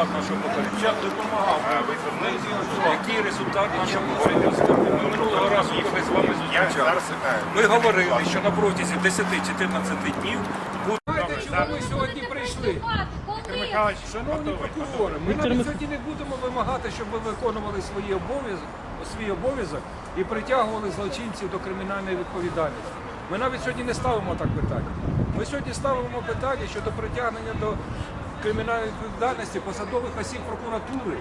результат нашого попередження? допомагав. Який результат нашого попередження? Ми минулого разу, коли з вами зустрічалися, ми говорили, що на протязі 10-14 днів буде Знаєте, чому ми сьогодні прийшли? Шановні прокурори, ми навіть сьогодні не будемо вимагати, щоб ви виконували свої обов'язки, свій обов'язок і притягували злочинців до кримінальної відповідальності. Ми навіть сьогодні не ставимо так питання. Ми сьогодні ставимо питання щодо притягнення до кримінальної відповідальності посадових осіб прокуратури,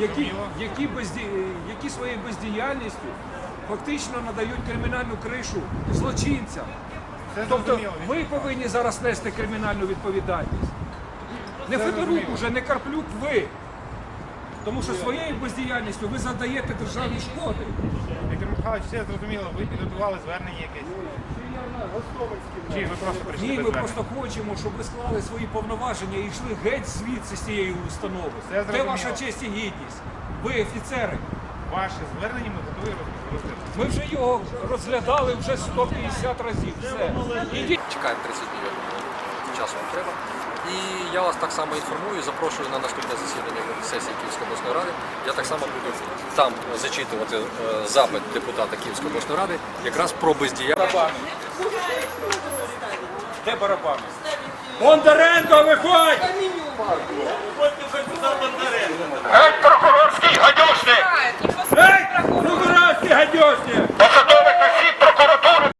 які, які, безді... які своєю бездіяльністю фактично надають кримінальну кришу злочинцям. Тобто ви повинні зараз нести кримінальну відповідальність. Не Федорук уже, не Карплюк, ви. Тому що своєю бездіяльністю ви задаєте державі шкоди. Віктор Михайлович, все зрозуміло, ви підготували звернення якесь. Чи ви просто прийшли Ні, без ми просто хочемо, щоб ви склали свої повноваження і йшли геть звідси з цієї установи. Де зрозуміло. ваша честь і гідність? Ви офіцери. Ваше звернення ми готові розглядати. Ми вже його розглядали вже 150 разів. Все. Ідіть. Чекаємо 30 днів часу вам треба. І я вас так само інформую, запрошую на наступне засідання сесії Київської обласної ради. Я так само буду там зачитувати е, запит депутата Київської обласної ради якраз про бездіяльність. Де барабан? Бондаренко, виходь! Прокурорський гадюшник!